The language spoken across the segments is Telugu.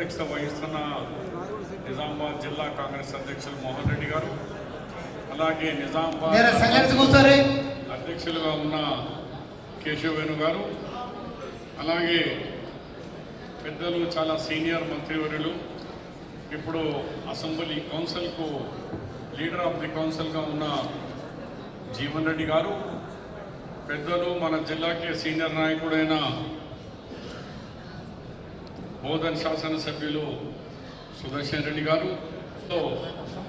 అధ్యక్షత వహిస్తున్న నిజామాబాద్ జిల్లా కాంగ్రెస్ అధ్యక్షులు మోహన్ రెడ్డి గారు అలాగే నిజామాబాద్ అధ్యక్షులుగా ఉన్న కేశవేణు గారు అలాగే పెద్దలు చాలా సీనియర్ మంత్రివర్యులు ఇప్పుడు అసెంబ్లీ కౌన్సిల్కు లీడర్ ఆఫ్ ది కౌన్సిల్గా ఉన్న జీవన్ రెడ్డి గారు పెద్దలు మన జిల్లాకి సీనియర్ నాయకుడైన మోదన్ శాసనసభ్యులు సుదర్శన్ రెడ్డి గారు.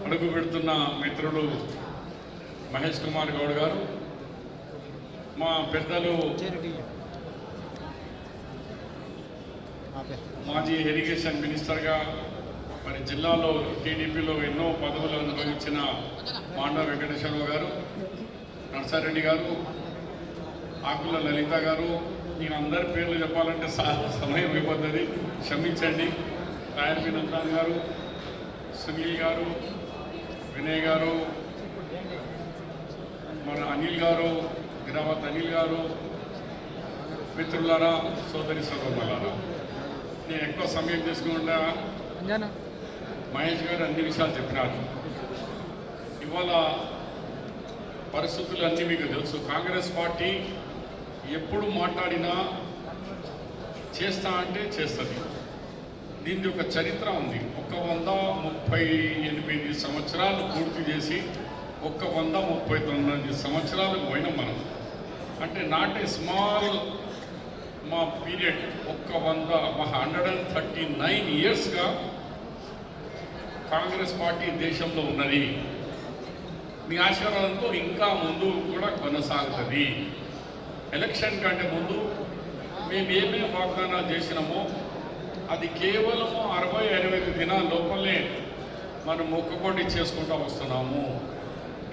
అడుగు పెడుతున్న మిత్రులు మహేష్ కుమార్ గౌడ్ గారు. మా పెద్దలు మాజీ ఇరిగేషన్ మినిస్టర్గా మరి జిల్లాలో టీడీపీలో ఎన్నో పదవులు అనుభవించిన మాండా వెంకటేశ్వరరావు గారు నర్సారెడ్డి గారు ఆకుల లలిత గారు. నేను అందరి పేర్లు చెప్పాలంటే సమయం ఇవ్వద్దని క్షమించండి. రాయల్ వినంతాన్ గారు సునీల్ గారు వినయ్ గారు మన అనిల్ గారు గిరావత్ అనిల్ గారు మిత్రులారా సోదరి సోదరులారా. నేను ఎక్కువ సమయం తీసుకుంటా. మహేష్ గారు అన్ని విషయాలు చెప్పినారు. ఇవాళ పరిస్థితులు అన్నీ మీకు తెలుసు. కాంగ్రెస్ పార్టీ ఎప్పుడు మాట్లాడినా చేస్తా అంటే చేస్తుంది. దీనికి ఒక చరిత్ర ఉంది. ఒక వంద ముప్పై ఎనిమిది సంవత్సరాలు పూర్తి చేసి ఒక్క వంద ముప్పై తొమ్మిది సంవత్సరాలు పోయినాం మనం. అంటే నాట్ ఏ స్మాల్ మా పీరియడ్ ఒక్క వంద మా హండ్రెడ్ అండ్ థర్టీ నైన్ ఇయర్స్గా కాంగ్రెస్ పార్టీ దేశంలో ఉన్నది. మీ ఆశీర్వాదంతో ఇంకా ముందు కూడా కొనసాగుతుంది. ఎలక్షన్ కంటే ముందు మేము ఏమేమి వాగ్దానాలు చేసినామో అది కేవలం అరవై అరవై దినాల లోపలే మనం మొక్కుబడి చేసుకుంటూ వస్తున్నాము.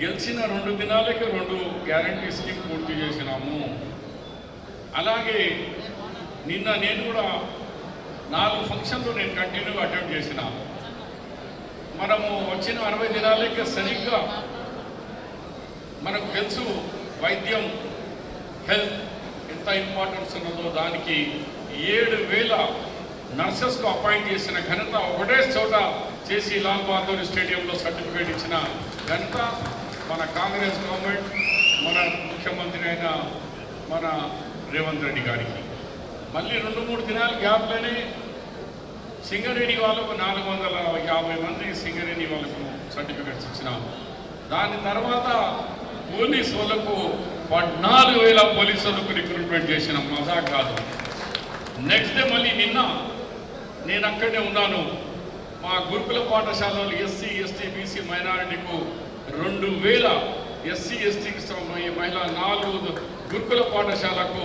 గెలిచిన రెండు దినాలకి రెండు గ్యారంటీ స్కీమ్ పూర్తి చేసినాము. అలాగే నిన్న నేను కూడా నాలుగు ఫంక్షన్లు నేను కంటిన్యూగా అటెండ్ చేసిన. మనము వచ్చిన అరవై దినాలకి సరిగ్గా మనకు తెలుసు వైద్యం హెల్త్ ఎంత ఇంపార్టెన్స్ ఉన్నదో దానికి ఏడు వేల నర్సెస్కు అపాయింట్ చేసిన ఘనత ఒకటే చోట చేసి లాల్ బహదూర్ స్టేడియంలో సర్టిఫికేట్ ఇచ్చిన ఘనత మన కాంగ్రెస్ గవర్నమెంట్ మన ముఖ్యమంత్రి అయిన మన రేవంత్ రెడ్డి గారికి. మళ్ళీ రెండు మూడు దినాలు గ్యాప్లోనే సింగరేణి వాళ్ళకు నాలుగు వందల యాభై మంది సింగరేణి వాళ్ళకు సర్టిఫికెట్స్ ఇచ్చినాము. దాని తర్వాత పోలీస్ వాళ్ళకు పద్నాలుగు వేల పోలీసులకు రిక్రూట్మెంట్ చేసిన మజా కాదు. నెక్స్ట్ డే మళ్ళీ నిన్న నేను అక్కడే ఉన్నాను. మా గురుకుల పాఠశాలలో ఎస్సీ ఎస్టీ బీసీ మైనారిటీకు రెండు వేల ఎస్సీ ఎస్టీకి మహిళ నాలుగు గురుకుల పాఠశాలకు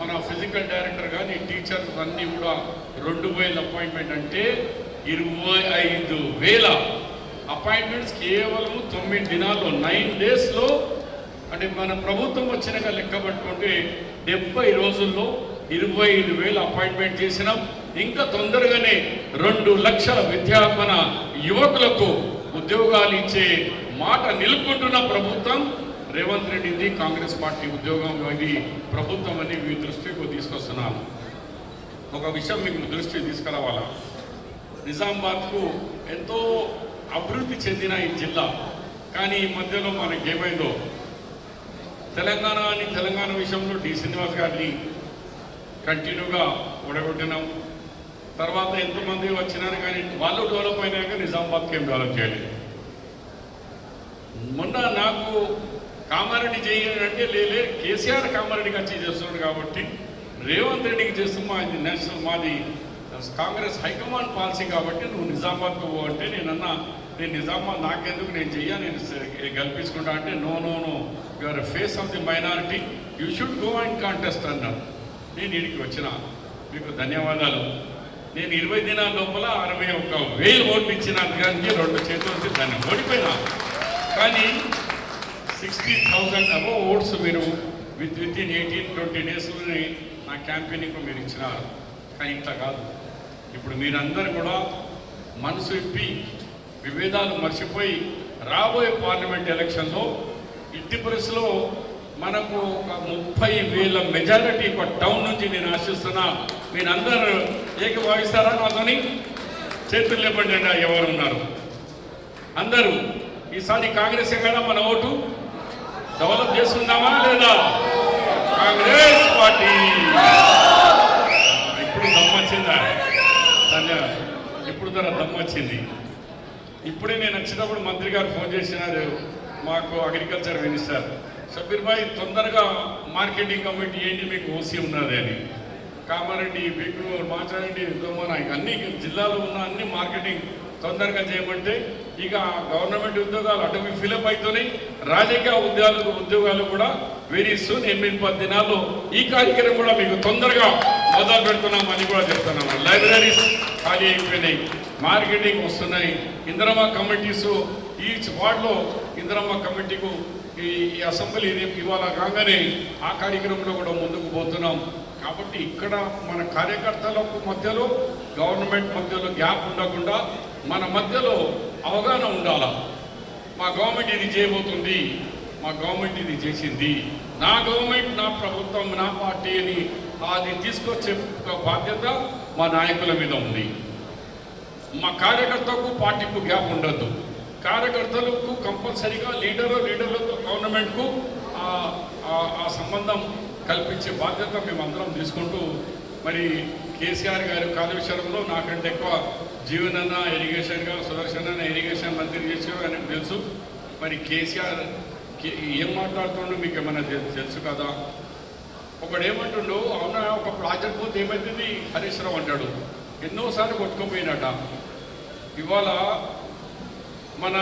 మన ఫిజికల్ డైరెక్టర్ కానీ టీచర్స్ అన్నీ కూడా రెండు వేల అపాయింట్మెంట్ అంటే ఇరవై ఐదు వేల. అపాయింట్మెంట్స్ కేవలం తొమ్మిది దినాల్లో నైన్ డేస్లో అంటే మన ప్రభుత్వం వచ్చినాక లెక్క పట్టుకుంటే డెబ్బై రోజుల్లో ఇరవై ఐదు వేల అపాయింట్మెంట్ చేసినాం. ఇంకా తొందరగానే రెండు లక్షల విద్యాపన యువకులకు ఉద్యోగాలు ఇచ్చే మాట నిలుపుకుంటున్న ప్రభుత్వం. రేవంత్ రెడ్డిది కాంగ్రెస్ పార్టీ ఉద్యోగం ఇది ప్రభుత్వం అని మీ దృష్టికి తీసుకొస్తున్నాను ఒక విషయం మీకు దృష్టికి తీసుకురావాలా? నిజామాబాద్కు ఎంతో అభివృద్ధి చెందిన ఈ జిల్లా. కానీ ఈ మధ్యలో మనకి ఏమైందో తెలంగాణ అని తెలంగాణ విషయంలో డి శ్రీనివాస్ గారిని కంటిన్యూగా ఓడగొట్టినాం. తర్వాత ఎంతమంది వచ్చినారు కానీ వాళ్ళు డెవలప్ అయినాక నిజామాబాద్కి ఏం డెవలప్ చేయలేదు. మొన్న నాకు కామారెడ్డి చేయాలంటే లేలే కేసీఆర్ కామారెడ్డికి వచ్చి చేస్తున్నాడు కాబట్టి రేవంత్ రెడ్డికి చేస్తున్న మాది నేషనల్ మాది కాంగ్రెస్ హైకమాండ్ పాలసీ కాబట్టి నువ్వు నిజామాబాద్కు పో అంటే నేనన్నా నేను నిజామా నాకెందుకు నేను చెయ్యా నేను కల్పించుకుంటా అంటే no no no your face of the minority you should go and contest అన్నాడు. నేను ఇడికి వచ్చిన. మీకు ధన్యవాదాలు. నేను ఇరవై దినాల లోపల అరవై ఒక్క వేలు ఓట్లు ఇచ్చిన కానీ రెండు చేతులు దాన్ని ఓడిపోయినా. కానీ సిక్స్టీ థౌజండ్ అబో ఓట్స్ మీరు with with in eighteen twenty డేస్లోనే నా క్యాంపెయినింగ్ మీరు ఇచ్చినారు. కానీ ఇంత కాదు. ఇప్పుడు మీరందరూ కూడా మనసు ఇప్పి విభేదాలు మర్చిపోయి రాబోయే పార్లమెంట్ ఎలక్షన్లో ఇట్టి పరిస్థితిలో మనకు ఒక ముప్పై వేల మెజారిటీ ఒక టౌన్ నుంచి నేను ఆశిస్తున్నా. మీరందరూ ఏకభావిస్తారా నాతోని? చేతులు లేపండి అండి ఎవరు ఉన్నారు అందరూ ఈసారి కాంగ్రెస్ కదా మన ఓటు? డెవలప్ చేసుకుందామా లేదా? Congress party. ఇప్పుడు దమ్మొచ్చిందా సంజయ్ ఇప్పుడు ధర దమ్మొచ్చింది ఇప్పుడే నేను వచ్చినప్పుడు మంత్రి గారు ఫోన్ చేసినారు మాకు అగ్రికల్చర్ మినిస్టర్ షబీర్ భాయ్ తొందరగా మార్కెటింగ్ కమిటీ ఏంటి? మీకు ఓసీ ఉన్నది అని. కామారెడ్డి బెంగళూరు మాచారెడ్డి దోమన అన్ని జిల్లాలో ఉన్న అన్ని మార్కెటింగ్ తొందరగా చేయమంటే ఇక గవర్నమెంట్ ఉద్యోగాలు అటు ఫిలప్ అవుతున్నాయి రాజకీయ ఉద్యోగాలు ఉద్యోగాలు కూడా వెరీ సూన్ ఎనిమిది పది దినాల్లో ఈ కార్యక్రమం కూడా మీకు తొందరగా మొదలు పెడుతున్నామని కూడా చెప్తున్నాము లైబ్రరీస్ ఖాళీ అయిపోయినాయి. మార్కెటింగ్ వస్తున్నాయి. ఇందిరమ్మ కమిటీస్ ఈచ్ వార్డులో ఇందిరమ్మ కమిటీకు ఈ అసెంబ్లీ రేపు ఇవాళ కాగానే ఆ కార్యక్రమంలో కూడా ముందుకు పోతున్నాం. కాబట్టి ఇక్కడ మన కార్యకర్తలకు మధ్యలో గవర్నమెంట్ మధ్యలో గ్యాప్ ఉండకుండా మన మధ్యలో అవగాహన ఉండాల? మా గవర్నమెంట్ ఇది చేయబోతుంది. మా గవర్నమెంట్ ఇది చేసింది. నా గవర్నమెంట్ నా ప్రభుత్వం నా పార్టీ అని అది తీసుకొచ్చే బాధ్యత మా నాయకుల మీద ఉంది. మా కార్యకర్తకు పార్టీకు గ్యాప్ ఉండద్దు. కార్యకర్తలకు కంపల్సరీగా లీడరు లీడర్లతో గవర్నమెంట్కు ఆ- సంబంధం కల్పించే బాధ్యత మేమందరం తీసుకుంటూ మరి కేసీఆర్ గారి కాలుష్యంలో నాకంటే ఎక్కువ జీవనన్న ఇరిగేషన్గా సుదర్శన్ ఇరిగేషన్ మంత్రి చేసారు అని తెలుసు. మరి కేసీఆర్ కే- ఏం మాట్లాడుతుండో మీకు ఏమైనా తెలు- తెలుసు కదా? ఒకడేమంటుండో అవునా ఒక ప్రాజెక్ట్ పోతే ఏమైతుంది? హరీష్ రావు అంటాడు. ఎన్నోసార్లు కొట్టుకుపోయినట. ఇవాళ మన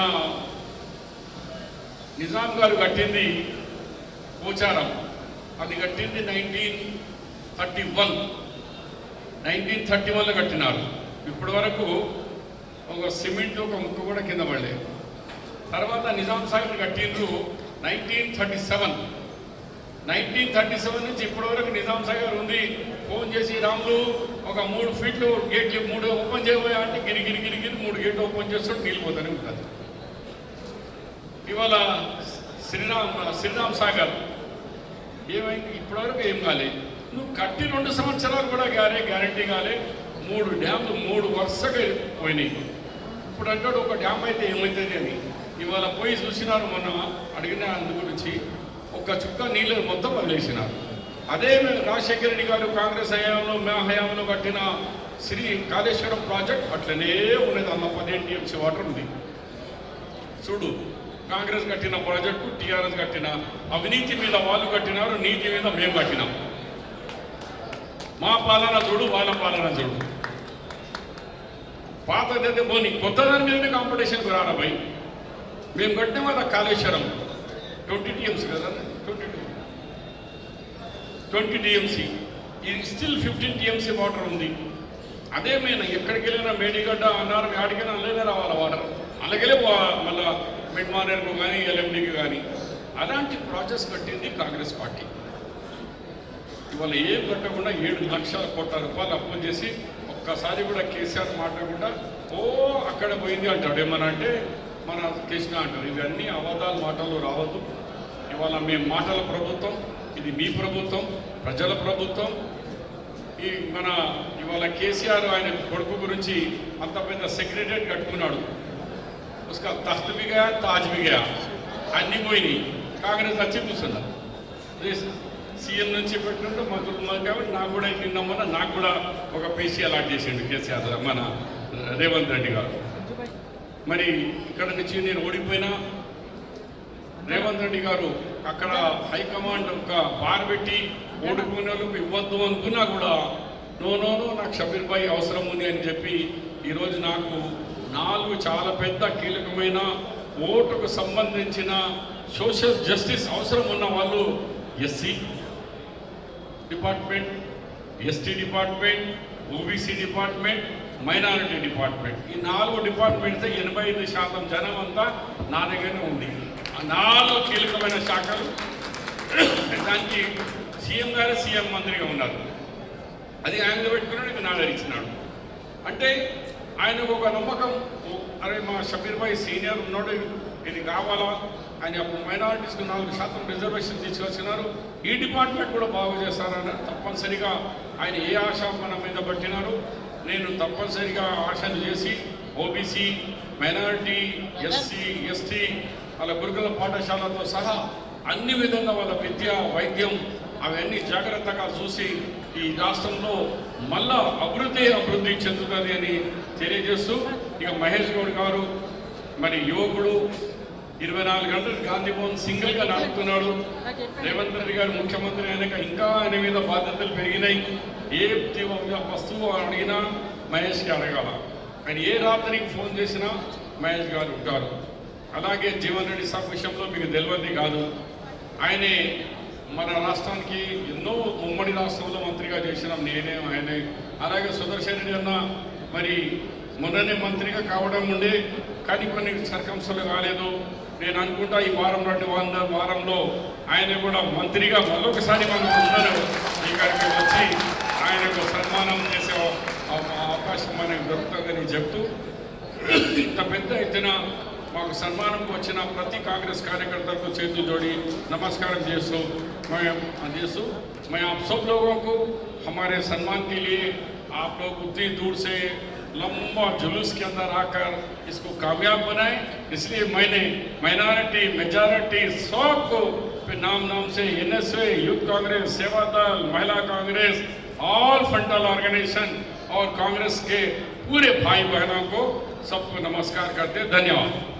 నిజాం గారు కట్టింది పోచారం. అది కట్టింది nineteen thirty one nineteen thirty వన్లో కట్టినారు. ఇప్పటి వరకు ఒక సిమెంట్ ఒక ముక్క కూడా కింద పడలే తర్వాత Nizam Sagar కట్టిండ్రు nineteen thirty seven nineteen thirty seven నుంచి ఇప్పటి వరకు నిజాం సాగర్ ఉంది. ఫోన్ చేసి రాములు ఒక మూడు ఫీట్లు గేట్లు మూడు ఓపెన్ చేయబోయా అంటే గిరి గిరి గిరి గిరి మూడు గేట్లు ఓపెన్ చేస్తుంటే నీళ్ళు ఉంటుంది ఇవాళ శ్రీరామ్ శ్రీరామ్ సాగర్. ఏమైంది? ఇప్పటివరకు ఏం కాలే. నువ్వు కట్టి రెండు సంవత్సరాలు కూడా గారే గ్యారంటీ కాలే. మూడు డ్యామ్లు మూడు వరుసగా పోయినాయి. ఇప్పుడు అంటాడు ఒక డ్యామ్ అయితే ఏమవుతుంది అని. ఇవాళ పోయి చూసినారు మొన్న అడిగిన అందు గురించి ఒక చుక్క నీళ్ళు మొత్తం వదిలేసినారు. అదే రాజశేఖర రెడ్డి గారు కాంగ్రెస్ హయాంలో మా హయాంలో కట్టిన శ్రీ కాళేశ్వరం ప్రాజెక్ట్ అట్లనే ఉన్నది. అన్న పదిహేను టీఎంసీ వాటర్ ఉంది. చూడు కాంగ్రెస్ కట్టిన ప్రాజెక్టు టీఆర్ఎస్ కట్టిన అవినీతి మీద వాళ్ళు కట్టినారు నీతి మీద మేము కట్టినాం. మా పాలన చూడు వాళ్ళ పాలన చూడు. పాతదైతే పోనీ కొత్త దాని మీదనే కాంపిటీషన్కి రారా భయ్? మేము కట్టినాం కదా కాళేశ్వరం. ట్వంటీ టీఎంస్ కదా ట్వంటీ టూ ట్వంటీ టీఎంసీ. ఇది స్టిల్ ఫిఫ్టీన్ టీఎంసీ వాటర్ ఉంది. అదే మెయిన్ ఎక్కడికి వెళ్ళినా మేడిగడ్డ అన్నారు ఆడికైనా అలాగే రావాలి వాటర్ అలాగే మళ్ళా మిడ్ మార్నర్కు కానీ ఎల్ఎండికి కానీ అలాంటి ప్రాజెక్ట్స్ కట్టింది కాంగ్రెస్ పార్టీ. ఇవాళ ఏం కట్టకుండా ఏడు లక్షల కోట్ల రూపాయలు అప్పులు చేసి ఒక్కసారి కూడా కేసీఆర్ మాట్లాడకుండా ఓ అక్కడ పోయింది అంటాడు. ఏమన్నా అంటే మన కృష్ణ అంటారు ఇవన్నీ అబద్ధాల మాటలు రావద్దు. ఇవాళ మేము మాటల ప్రభుత్వం ఇది మీ ప్రభుత్వం ప్రజల ప్రభుత్వం ఈ మన ఇవాళ కేసీఆర్ ఆయన కొడుకు గురించి అంత పెద్ద సెక్రటరీ కట్టుకున్నాడు. తస్తు తఖ్త్ తాజ్ బి అన్ని పోయినాయి. కాంగ్రెస్ వచ్చి కూర్చున్నారు సీఎం నుంచి పెట్టినట్టు మంత్రులు ఉన్నారు కాబట్టి నాకు కూడా నిన్న మొన్న నాకు కూడా ఒక పేసీ అలాట్ చేసిండు కేసీఆర్ మన రేవంత్ రెడ్డి గారు. మరి ఇక్కడ నుంచి నేను ఓడిపోయినా రేవంత్ రెడ్డి గారు అక్కడ హైకమాండ్ ఒక బార్ పెట్టి ఓడిపోయిన వాళ్ళకు ఇవ్వద్దు అనుకున్నా కూడా నో నో నో నాకు షబీర్ భాయ్ అవసరం ఉంది అని చెప్పి ఈరోజు నాకు నాలుగు చాలా పెద్ద కీలకమైన ఓటుకు సంబంధించిన సోషల్ జస్టిస్ అవసరం ఉన్న వాళ్ళు SC department ST department OBC department minority department. ఈ నాలుగు డిపార్ట్మెంట్స్ ఎనభై ఐదు శాతం జనం అంతా నా దగ్గరనే ఉంది. ఆ నాలుగు కీలకమైన శాఖలు. దానికి సీఎం గారే సీఎం మంత్రిగా ఉన్నారు. అది ఆయన పెట్టుకున్నాడు ఇది నా ఇచ్చినాడు అంటే ఆయనకు ఒక నమ్మకం. ఓ, అరే మా షబీర్ భాయ్ సీనియర్ ఉన్నాడు ఇది కావాలా? ఆయన అప్పుడు మైనారిటీస్కి నాలుగు శాతం రిజర్వేషన్ తీసుకొచ్చినారు. ఈ డిపార్ట్మెంట్ కూడా బాగు చేస్తారని తప్పనిసరిగా ఆయన ఏ ఆశ మన మీద పట్టినారు. నేను తప్పనిసరిగా ఆశలు చేసి ఓబీసీ మైనారిటీ ఎస్సీ ఎస్టీ వాళ్ళ గురుకుల పాఠశాలతో సహా అన్ని విధంగా వాళ్ళ విద్య వైద్యం అవన్నీ జాగ్రత్తగా చూసి ఈ రాష్ట్రంలో మళ్ళా అభివృద్ధి అభివృద్ధి చెందుతుంది అని తెలియజేస్తూ ఇక మహేష్ గౌడ్ గారు మరి యువకుడు ఇరవై నాలుగు గంటలు గాంధీ భవన్ సింగిల్గా నడుపుతున్నాడు. రేవంత్ రెడ్డి గారు ముఖ్యమంత్రి అయినాక ఇంకా ఆయన మీద బాధ్యతలు పెరిగినాయి. ఏ వస్తువు అడిగినా మహేష్కి అడగాల. ఆయన ఏ రాత్రికి ఫోన్ చేసినా మహేష్ గారు ఉంటారు. అలాగే జీవన్ రెడ్డి సాబ్ విషయంలో మీకు తెలియదు కాదు. ఆయనే మన రాష్ట్రానికి ఎన్నో ఉమ్మడి రాష్ట్రంలో మంత్రిగా చేసినాం నేనే ఆయనే. అలాగే సుదర్శన్ రెడ్డి అన్న మరి మొన్ననే మంత్రిగా కావడం ఉండే కానీ కొన్ని సర్కంసలు కాలేదు నేను అనుకుంటా ఈ వారం రెండు వంద వారంలో ఆయన కూడా మంత్రిగా మరొకసారి మనం అందరూ ఇక్కడికి వచ్చి ఆయనకు సన్మానం చేసే అవకాశం మనకు దొరుకుతుందని చెప్తూ ఇంత పెద్ద ఎత్తున మాకు సన్మానంకు వచ్చిన ప్రతి కాంగ్రెస్ కార్యకర్తలకు చేతులు జోడి నమస్కారం చేస్తూ मैं आदेश हूँ मैं आप सब लोगों को हमारे सम्मान के लिए आप लोग उतनी दूर से लंबा जुलूस के अंदर आकर इसको कामयाब बनाए। इसलिए मैंने माइनॉरिटी मेजॉरिटी सबको नाम नाम से एन एस यूथ कांग्रेस, सेवा दल, महिला कांग्रेस ऑल फंडल ऑर्गेनाइजेशन और कांग्रेस के पूरे भाई बहनों को सबको नमस्कार करते धन्यवाद।